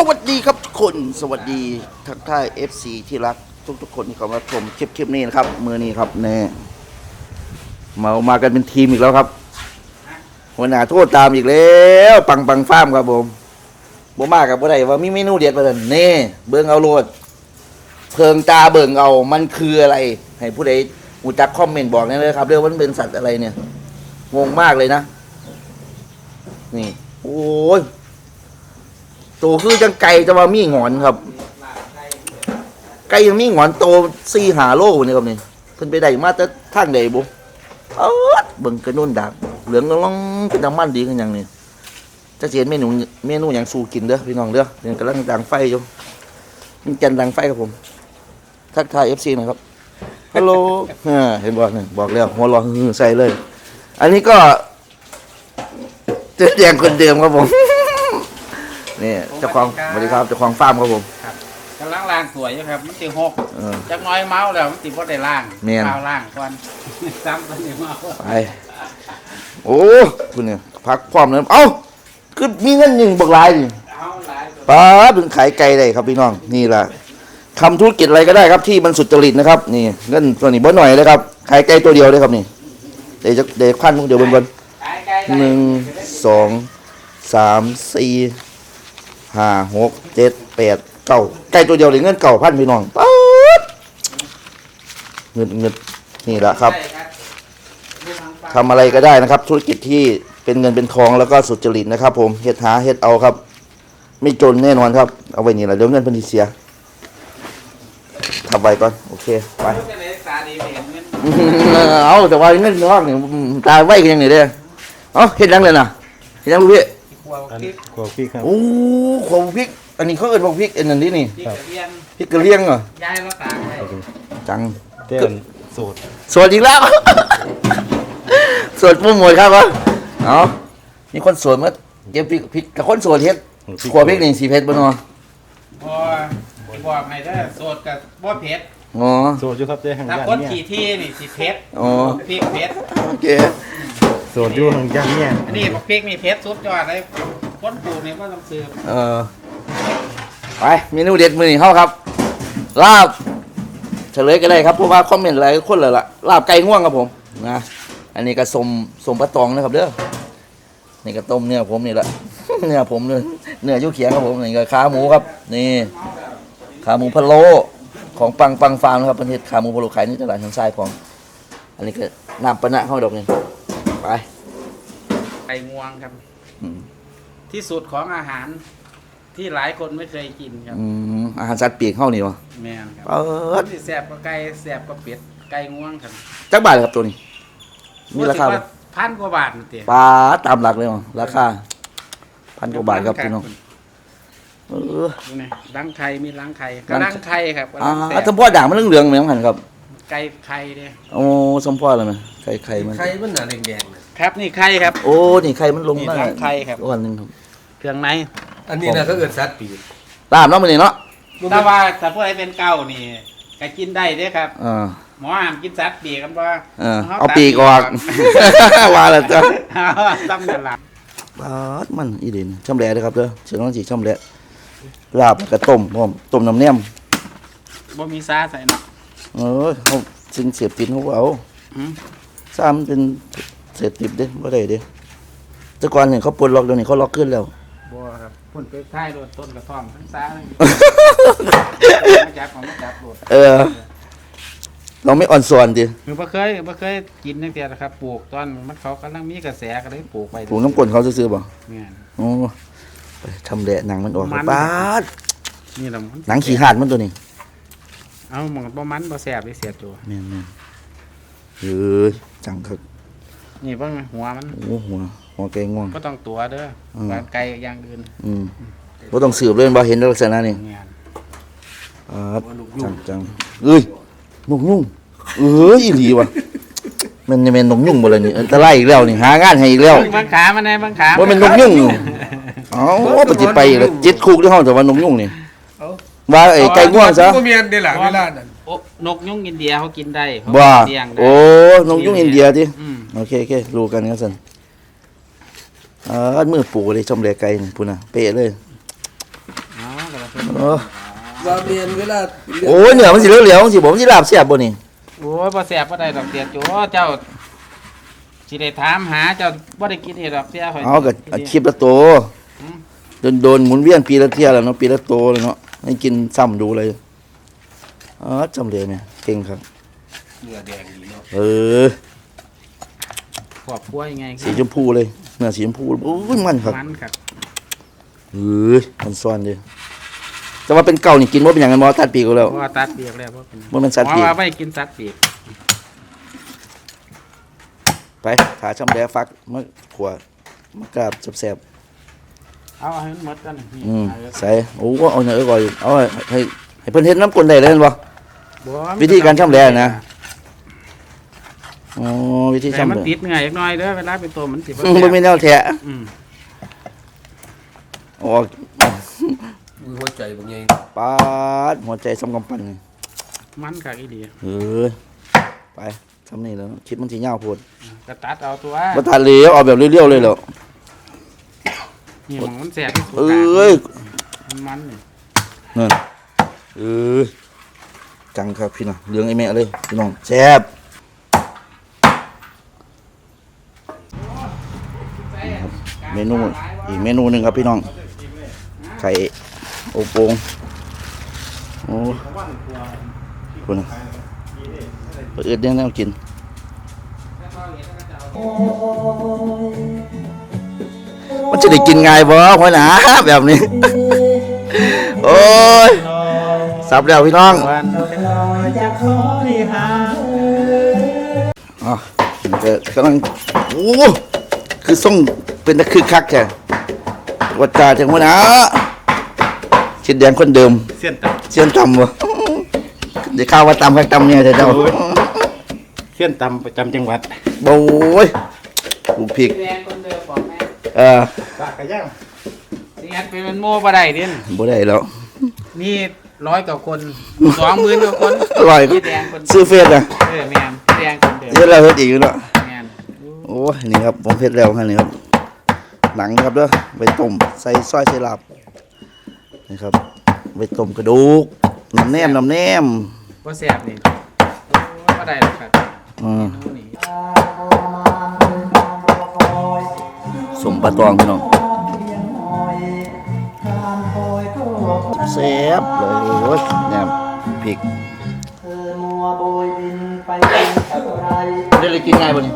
สวัสดีครับทุกคนสวัสดีทักทาย FC ที่รักทุกทุกๆคนที่เข้ามาชมคลิปคลิปนี้นะครับ มือนี้ครับแน่มามากันเป็นทีมอีกแล้วครับหัวหน้าโทษตามอีกแล้ว ปังปังฟ้ามครับผมบ่มากับบ่ได้ว่ามีเมนูเด็ดมาเลยเน่เบิ่งเอาโลดเพิงตาเบิ่งเอามันคืออะไร ให้ผู้ใดรู้จักคอมเมนต์บอกหนี่อยครับเรื่องว่ามันเป็นสัตว์อะไรเนี่ยงงมากเลยนะ นี่ โอ้ย โตคือจังไก่จะมามีหงอนครับ ไก่ยังมีหงอนโตสี่หาโลนี่ครับนี่เพิ่นไปได้มาแต่ทางใดบุเออเบิ่งกระนุ่นดากเหลืองกำลังเป็นน้ำมันดีกันอย่างนี้จะเห็นเมนูเมนูอย่างสูกินเด้อพี่น้องเด้อเนี่ยกำลังดังไฟอยู่มีจันดังไฟครับผม ทักทายเอฟซีหน่อยครับฮัลโหลเห็นบอกนี่บอกแล้วหัวร้อนใส่เลย อันนี้ก็เจ๊แดงคนเดิมครับผม นี่เจ้าของสวัสดีครับเจ้าของฟาร์มครับผมกำลังล่างสวยอยู่ครับมันติหกเออ จักหน้อยเมาแล้วมันติบ่ได้ล่างแม่นเมาล่างก่อน ซ้ำตอนนี้เมาไปโอ้คุณเนี่ยพักพร้อมเลยเอ้าคือมีเงินหนึ่งบักหลายนี่เอาหลายตัวป้าถึงขายไก่ได้ครับพี่น้องนี่แหละทำธุรกิจอะไรก็ได้ครับที่มันสุจริตนะครับ นี่เงินตัวนี้บ่หน่อยเลยครับขายไก่ตัวเดียวเลยครับนี่เดี๋ยวจะเดี๋ยวขั้นเดี๋ยวเบนบน ขายไกลได้หนึ่งสองสามสี่ ห้าหกเจ็ดแปดเก้าไก่ตัวเดียวเลยเงินเก่าพันพี่น้องป๊าดเงินเงินนี่แหละครับทางฝั่งทำอะไรก็ได้นะครับ ธุรกิจที่เป็นเงินเป็นทองแล้วก็สุจริตนะครับ ผมเฮ็ดหาเฮ็ดเอาครับ ไม่จนแน่นอนครับ เอาไว้นี่แหละเดี๋ยวเงินพันธิเสียทำไว้ก่อนโอเคไปเอาแต่ว่าเงินนอกนี่ตายไว้กันยังไงเด้อเอาเฮ็ดยังเลยนะเฮ็ดยังลูกพี่ ขวบอันพริกขวบพี่ครับ โอ้ขมพริก อันนี้เขาเอิ้นว่าพริกอันนั้นนี่นี่พริกกระเทียมพริกกระเลียงเหรอย้ายมาตากให้จังเต้นสูตรสวดอีกแล้ว สวดผู้หมวดครับวะเอามีคนสวดมาเก็บพริกพริกกับคนสวดเฮ็ดขวพริกนี่สีเพชรบ่เนาะบ่บอกให้ได้อโสดกับบ่เผ็ดอ๋อสูตรอยู่ครับเต้ทางถ้าย่านคนเนี่ยขี่ที่นี่สิเผ็ดอ๋อพริกเผ็ดโอเค สูตรอยู่ทางย่านเนี่ยอันนี้บักพริกนี่เผ็ดสุดยอดเลยคนปลูกนี่ก็ต้องซื้อเออไปเมนูเด็ดมื้อนี้เฮาครับ ลาบเฉลยก็ได้ครับเพราะว่าคอมเมนต์หลายคนเลยล่ะลาบไก่ง่วงครับผมนะอันนี้ก็สมสมปลาตองนะครับเด้อนี่ก็ต้มเนื้อผมนี่แหละเนื้อผมเนื้อเนื้อยุ่เขียงครับผมนี่ก็ขาหมูครับ นี่ขาหมูพะโล้ของปังปังฟาร์มนะครับประเทศขาหมูพะโล้ขายในตลาดทางซ้ายของ อันนี้ก็น้ำปะนะเข้าดอกนี่ ไปไก่งวงครับ อืมที่สุดของอาหารที่หลายคนไม่เคยกินครับอืมอาหารสัตว์ปีกเข้านี่วะแม่นครับเปิดที่แสบก็ไก่แสบก็เป็ดไก่ง่วงครับจักบาทครับตัวนี้ มีราคาสึไหมกว่พันกว่าบาทนี่เตี้ยปลาตามหลักเลยมั้งราคาพันกว่าบาทครับพี่น้องเออดูนี่รังไข่มีรังไข่รังกระรังไข่ครับอ่ากำลังแสบสมพ่อด่างมันเหลืองๆเหมือนกันครับ ไก่ไข่เนี่ยโอ้สมพ่ออะไรมั้ยไข่ไข่มันไข่มันหนาแดงๆน่ะครับนี่ไข่ครับ โอ้นี่ไข่มันลงนี่มารังไข่ครับ วันหนึงครับเครื่องในอันนี้นะก็เอินสัตว์ปีกตามเนาะมันนี่เนาะแต่ว่าถ้าผู้ใดเป็นเก้านี่ก็กินได้เด้อครับ อ่า หมอห้ามกินสัตว์ปีกกันว่าเออเอาปีกออก ว่าแล้วจ้ะต้องกันละปลาดมันอีเด่นช่ำแหล่เลยครับเด้อเชิญน้องจีช่ำแหล่ลาบแล้วกับต้มพร้อมต้มน้ำเนียมบ่มีซาใส่เนาะ เออเขาซึ่งเสียบติดเขาก็เอาอืมซ้ำเป็นเสพติดเด้บ่ได้เด้แต่ก่อนเนี่ยเขาปลดล็อกเดี๋ยวนี้เขาล็อกขึ้นแล้วบ่ครับพุ่นไปท้ายโดนต้นกระท่อมทั้งซาเลยมาจับของมาจับโดดเออ เราไม่อ่อนส่วนดิคือบ่เคยบ่เคยกินตั้งแต่นะครับ ปลูกตอนมันเขากำลังมีกระแสก็เลยปลูกไปปลูกน้ำกลนเขาซื้อๆบ่เนี่ยโอ้ไปทำแดะหนังมันออกมันปาดนี่ละมันหนังขี้หาดมันตัวนี้ เอาหมองบ่มันบ่แซ่บได้เสียตัว แม่นๆเอ้ยจังคักนี่เบิ่งหัวมันโอ้หัวหัวแกงง่วง บ่ต้องตัวเด้ออืมหวานไก่อย่างอื่นอืมบ่ต้องสืบเลยบ่เห็นลักษณะนี่เนี่ยอ่าจังจังเอ้ยนกยุ่งเอ้ยอีหลีว่ะมันจะเป็นนกยุ่งบ่ล่ะนี่อันตรายอีกแล้วนี่หางานให้อีกแล้วเบิ่งเบิ่งขามันแน่เบิ่งขาว่าเป็นนกยุ่งอยู่เอ้าปฏิไปอีกแล้วจิตคุกที่ห้องแต่ว่านกยุ่งนี่ ว่าไอ้ไก่ง่วงซะบ่เมียนได้ล่ะเวลานั้น โอ้นกยุงอินเดียเขากินได้เขาว่าเลี้ยงได้โอ้นกยุ่งอินเดียที่อืมโอเคโอเครู้กันกันสันอ่ามือปูเลยชมแลไก่นี่พูดนะเป๊ะเลยเอาเออว่าเมียนเวลาโอ้ยเหนือมันสิเหลวๆมันสิบ่มันสิลาบเสียบบ่นี่โอ้ยบ่แซ่บบ่ได้ดอกเสียโจ้เจ้าสิได้ถามหาเจ้าบ่ได้กินเฮ็ดดอกเสียข่อยเอาก็อาชีพละโตอืม โดนโดนหมุนเวียนปีละเที่ยแล้วเนาะปีละโตเลยเนาะ ให้กินซ้ำดูเลยอ๋อจำเลยเนี่ยเก่งครับ เนื้อแดงดีเนาะเออครอบครัวยังไงสีชมพูเลยเนื้อสีชมพูโอ้ยมันครับมันครับเอ้ยมันซ่อนเลยแต่ว่าเป็นเก่านี่กินว่าเป็นอย่างนั้นมอตัดปีกแล้วเพราะว่าตัดเปียกแล้วบ่เป็นว่ามันสัตว์เพปีราะกว่าไม่กินสัตว์ปีกไปขาช่ำแดฟักมะขวดมะกราบแสบ เอาให้มันหมดกันนี่ๆอืมเอาเลยใส่โอ้เอาเนื้อก่อนเอาให้ให้ให้เพิ่นเฮ็ดน้ำกลนได้เลยเห็นบ่บ่วิธีการชำแหละนะอ๋อวิธีแต่ช่ำมันเลยติดเหงื่ออีกหน่อยเด้อเวลาเป็นตัวมันสิบ่อืมบ่มีแซ่บแนวแท้อืมอ๋อมือหัวใจบางอย่างปาดหัวใจสำกำปั้นนี่มันคักอีหลีเออไปทำนี่แล้วคลิปมันสิยาวโพดก็ตัดเอาตัวบ่ทันเลยเอาแบบเรียวๆเลยเหรอ นี่หมองมันแซ่บที่สุดเอ้ยมันมันนี่นั่นเออจังครับพี่น้องเลี้ยงไอ้แม่เลยพี่น้องแซ่บเมนูอีกเมนูหนึ่งครับพี่น้อง ไข่อบโอ่งโอ้คุณนะเปิดเนี่ยแนวกินมัน จะได้กินไงายบ่พ่อหนาแบบนี้ โอ้ยสับแล้วพี่น้องวันจะคอยหาอะก็กำลังโอ้คือส่งเป็นตะคือคักแค่วัดตาจังหัวหนาชิดแดงคนเดิมเส้นตับเสียนต่ำวะเดี๋ยวข้าวว่าต่ำคักต่ำเนี่ยเดี๋ยวเจ้าเส้นตำประจำจังหวัดโอ้ยลูกพริกแดงคนเดิมบอกแม่เออ ปากกระย่าง สิงัดเป็นมันโม่บ่ได้เด่นบ่ได้แล้วนี่ร้อยกว่าคนสองหมื่นกว่าคนอร่อยพี่แดงคนซื้อเฟสอะเออแม่นพี่แดงคนเดิมเฮ็ดแล้วเฮ็ดอีกอยู่เนาะแม่นโอ้ยนี่ครับผมเฮ็ดแล้วครับนี่ครับหนังครับเด้อไปต้มใส่ซอยใส่ลาบนี่ครับไปต้มกระดูกน้ำแนมน้ำแนมบ่แซ่บนี่บ่ได้หรอกครับอืมนู่นนี่สมปลาตองพี่น้อง แซ่บเลยโอ้ยแหนมพริกได้เลยกินง่ายบ่นี่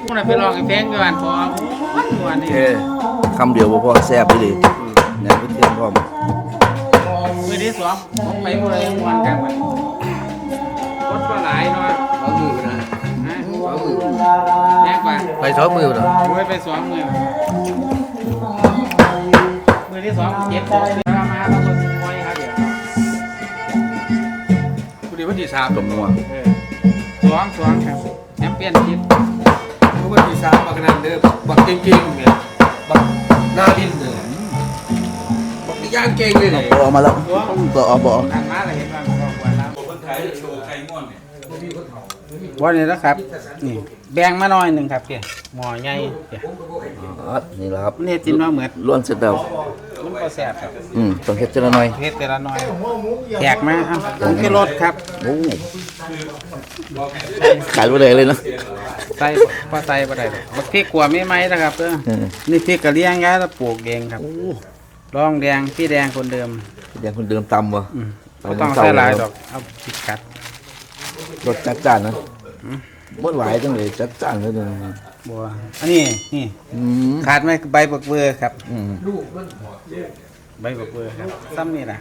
พวกนั้นไปลองไอ้แพงอยู่บ้านพอวันวันนี้เออคำเดียวบ่พอแซ่บไปเลยแหนมพริกเทียมพร้อมมื้อที่สองผมไปบ่ได้วันกลางวันคน ไปท้องมือเหรอโอ้ยไปสองมื้อมื้อที่สองเจ็บคอเวลามาต้องคนคอยครับเดี๋ยวคุณดีวันที่สามต้มนัวเออสองสองครับแชมเปี้ยนชิพคุณวันที่สามบักนันเด้อบักเก่งๆเนี่ยบักหน้าดินเนี่ยบักย่างเก่งเลยเนี่ยบ่ออกมาแล้วบ่ออกบ่ออกทานมาเลยเห็นว่ามันก็ว่าแล้ววันนี้ นะครับ นี่แบ่งมาหน่อยหนึ่งครับเพี่ยหม้อใหญ่เพี่ยครับนี่แหละครับนี่จินมาเหมือนล้วนเสร็จแล้วมันก็แซ่บครับอืมต้องเฮ็ดจังละหน่อยเฮ็ดแต่ละหน่อยแขกมาครับผงชูรสครับ โอ้ขายบ่ได้เลยเนาะใส่พอใส่บ่ได้หรอกบักพริกขัวไม่ไหมนะครับเด้อเออนี่พริกกะเลี้ยงย้ายแล้วปลูกเองครับรองแดงพี่แดงคนเดิมอย่างคนเดิมตำบ่อืมบ่ต้องใส่หลายดอกเอาพริกกัด รสจัดจ้านนะบ่หวายจังเลยจัดจ้านเลยเด้อบัวอันนี้นี่อืมขาดไหมใบบักเบือครับ อืมใบบักเบือครับซ้ำนี่ล่ะ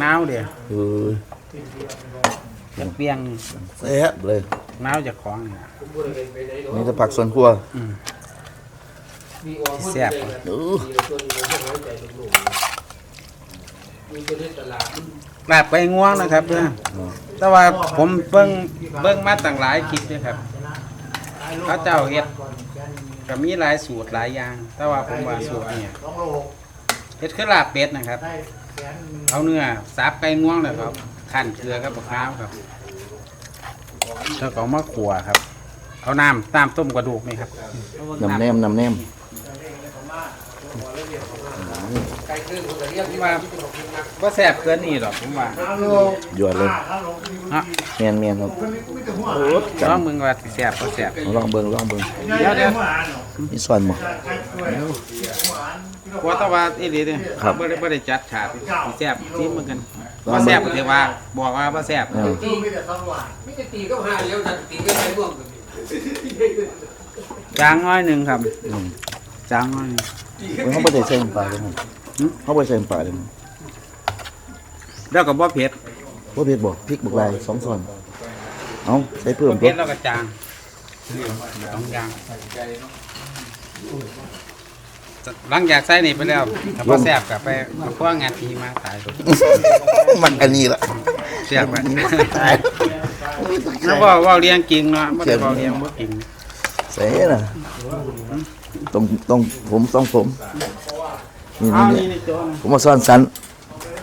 หนาวเดียวเออจังเปียงแซ่บเลยหนาวจากของนี่ล่ะนี่จะผักสวนครัวสิแซ่บเออ ลาบไปง่วงนะครับเด้อแต่ว่าผมเบิ่งเบิ่งมาตั้งหลายคลิปเลยครับเขาเจ้าเฮ็ดก็มีหลายสูตรหลายอย่าง แต่ว่าผมว่าสูตรเนี่ยเฮ็ดคือลาบเป็ดนะครับ เอาเนื้อสับไก่ง่วงเลยครับขั้นเกลือกับมะพร้าวครับแล้วก็เอามาขัวครับ เอาน้ำน้ำต้มกระดูกไหมครับน้ำแนมน้ำแนม ผมว่าว่าแซ่บเกินนี่หรอกผมว่าหยอดเลยฮะแมนแมนครับโอ้ลจัองงมึงว่าสิแซ่บบ่แซ่บลองเบิ่งลองเบิ่งเดี๋ยวเดี๋ยวนี่ส่วนบ่ว่าแตะว่าอีหลีเด้ครับบ่ได้บ่ได้จัดฉากสิแซ่บซิเหมือนกันลองว่าแซ่บก็ถือว่าบอกว่าบ่แซ่บเออตีไม่จะตีก็หาเลี้ยวจะตีก็ใช้ร่วมกันจางน้อยหนึงครับอืมจางน้อยหนึ่ง เบิ่งเขาบ่ได้ใส่น้ำปลาเลยครับหืมเขาบ่ได้ใส่น้ำปลาเลยแล้วก็บ่เผ็ดบ่เผ็ดบ่พริกบักลายสองส่วนเอาใส่เพิ่มบ่ตัเผ็วดแล้วก็จางสองอย่างหลังจากใส่นี่ไปแล้วถ้าบ่แซ่บก็ไปเอาพวกงานทีมาขายมันอันนี้ล่ะแซ่บไปแล้วว่าว่าเลี้ยงจริงเนาะบ่ได้ว่าเลี้ยงบ่จริง ใส่น่ะ ต้องต้องผมต้องผมนี่เอานี่นี่นี่โจ้นะผมมาซ่อนสัน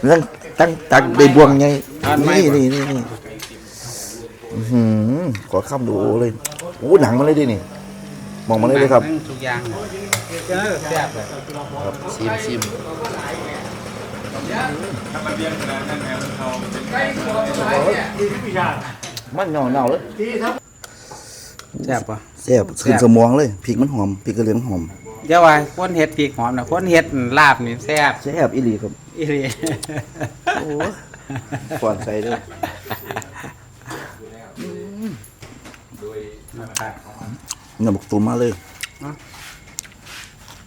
ตั้งตั้งตักใบบวงไงอ่านไม่นี่บ่นี่นี่นี่อื้อหือขอข้ามดูเลยโอ้หนังมาเลยดินี่มองมาเลยเลยครับทั้งทุกอย่างเออแซ่บเลยครับซิมซิมมันเน่าเน่าๆเลย แซ่บป่ะแซ่บขึ้นสมองเลยพริกมันหอมพริกกระเหลียงหอมเดี๋ยวว่าคนเฮ็ดพริกหอมนะคนเฮ็ดลาบนี่แซ่บแซ่บอีหลีครับอีหลีโอ้ก่อนใส่ด้วยนะครับน้ำบักตูมมาเลย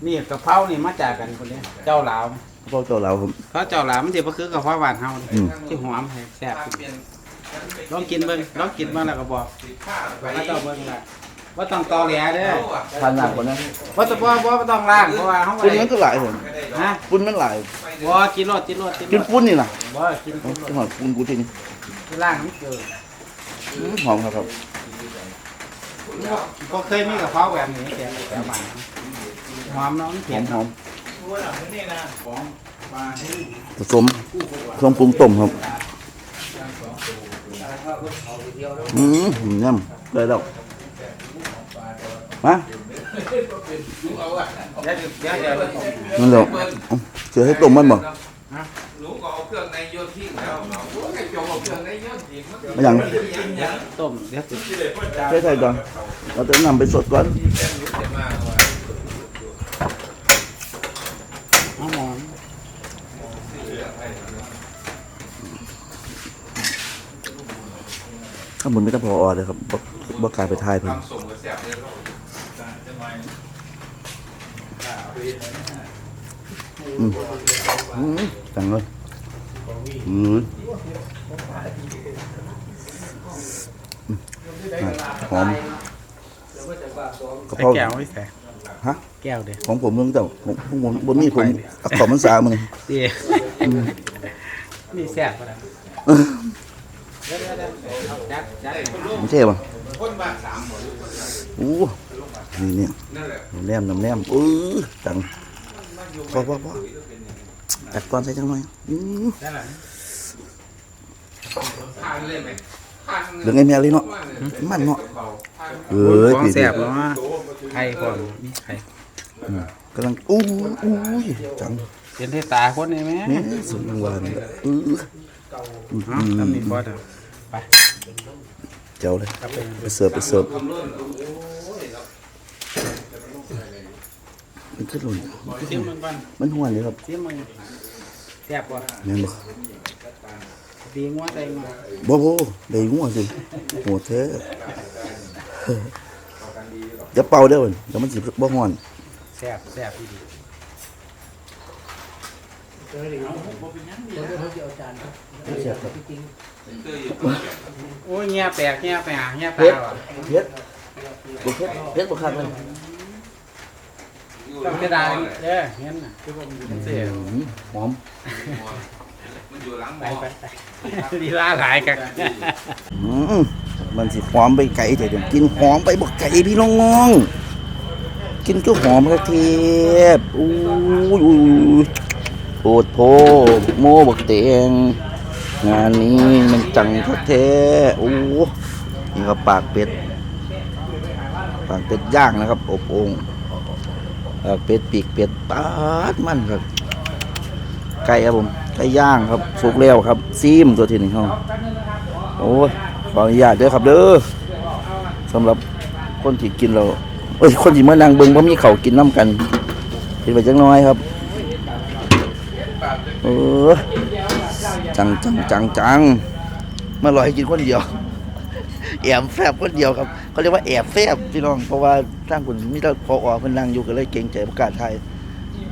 นี่กะเพรานี่มาจากกันคนนี้เจ้าหลาวพ่อเจ้าเราครับเพราะเจ้าหลาวมันสิบ่คือกะเพราบ้านเฮาอืมที่หอมแซ่บ ลองกินเบิ่งลองกินเบิ่งแล้วก็บอกว่าเจ้าเบิ่งล่ะว่าต้องตอแหลเด้อทานหนักกว่านั้นว่าต้องบ่บ่ต้องล้างเพราะว่าเฮาปุ้นบ่มันก็หลายผมฮะปุ้นมันหลายบ่กินรสกินรสกินกินรสปุ้นนี่นะบ่กินเอากินรจังหวะปุ้นกูทิ้งสล้างมันเกิดอื้อหอมครับครับก็เคยมีกะเพราแบบนี้แต่แต่บ้านหอมเนาะมันหเผ็อดมหอมผสมเครื่องปรุงต้มครับ อืมย่ำได้แล้วมาเดี๋ยวเดี๋ยวเดี๋ยวนั่นแหละเอาเสือให้ต้มมันบ่หนูก็เอาเครื่องในโยนทิ้งแล้วเนาะไอ้จงเอาเครื่องในโยนทิ้งมันไม่ยังต้มเดี๋ยวสิใช้ไทยก่อนเราจะนำไปสดก่อน หอมหอม ข้างบนไม่ต้องพออเลยครับบ่บ่กลายไปทายเพิ่นอืมอืมจังเลยอืมอะหอมกระใส่เพราแก้วไว้ใส่ฮะแก้วเด้อของผมเรื่องเจ้าผมผมผมบนมีผมเอาของมันสามันดีนี่แซ่บป่ะ เดี๋ยวเดี๋ยวเดี๋ยวเอาจัดจัดไม่ใช่ป่ะอู้นี่เนี่ยน้ำแนมน้ำแนมเออจังพอพอพอตัดก่อนใส่จังหน่อยอื้อได้ละทานเลยไหมทานเหลืองไอ้แม่เลยเนาะมันเนาะเอ้ยของแซ่บเนาะไข่พร้อมนี่ไข่กำลังอู้อู้ยจังเป็นเทตาคนนี่แม่นี่สุดหวานเออเนาะทำนี่บ่เด้อไป เจ้าเลยกลับไปไปเสิร์ฟไปเสิร์ฟมันขึ้นหล่นชิมมึงก่อนมันหวนเลยครับชิมมึงแซ่บบ่แม่นบ่ดีงัวได้งัวบ่บ่ได้งัวสิโหดแท้อย่าเป่าเด้อเพิ่นเดี๋ยวมันสิบ่ฮ้อนแซ่บแซ่บดี โอ้ยเงี้ยแปลกเงี้ยไปหาเงี้ยปลาว่ะเผ็ดบ่เผ็ดเผ็ดบ่คักเลยต้องเสียดายเด้อเงี้ยน่ะคือผมเสียอืมหอมมันอยู่หลังหไปม้อไปไปดีล่าหลายกันอืมมันสิหอมไปไก่แต่เดี๋ยวกินหอมไปบ่ไก่พี่น้องๆกินก็หอมกระเทียบอู้ย อู้ยโอดโพโมบักเตงงานนี้มันจังแท้ๆโอ้นี่ก็ปากเป็ด ปากเป็ดย่างนะครับ อบอ่งปากเป็ดปีกเป็ดปาดมันครับไก่ครับผมไก่ย่างครับสุกแล้วครับซีมตัวที่หนึ่งเขาโอ้ยขออนุญาตเด้อครับเด้อสำหรับคนที่กินเราเอ้ยคนที่มานั่งเบิ่งว่ามีเขากินน้ำกันกินไปจังน้อยครับ เออจังจังจังจังมาลอยให้กินคนเดียวแอบแฟบคนเดียวครับเขาเรียกว่าแอบแฟบพี่น้อง เพราะว่าสร้างคนมีแต่พออเพิ่นนั่งอยู่ก็เลยเกรงใจประกาศไทย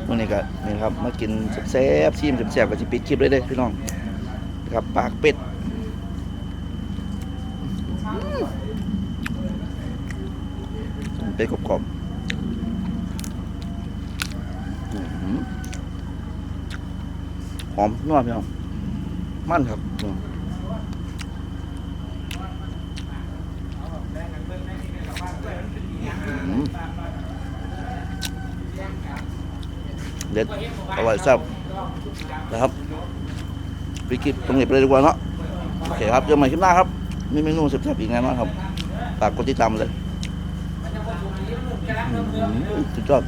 วันนี้ก็นี่ครับมากินแซ่บๆซีมแซ่บๆก็สิปิดคลิปเลยเด้พี่น้องครับปากเป็ดเป็ดกรอบๆ หอมนัวพี่น้องมั่นครับเด็ดอร่อยแซ่บนะครับวิกิปตรงนี้ไปเลยดีกว่าเนาะโอเคครับเจอกันใหม่คลิปหน้าครับ มีเมนูแซ่บๆอีกแน่นอนครับฝากกดติดตามเลยสุดยอด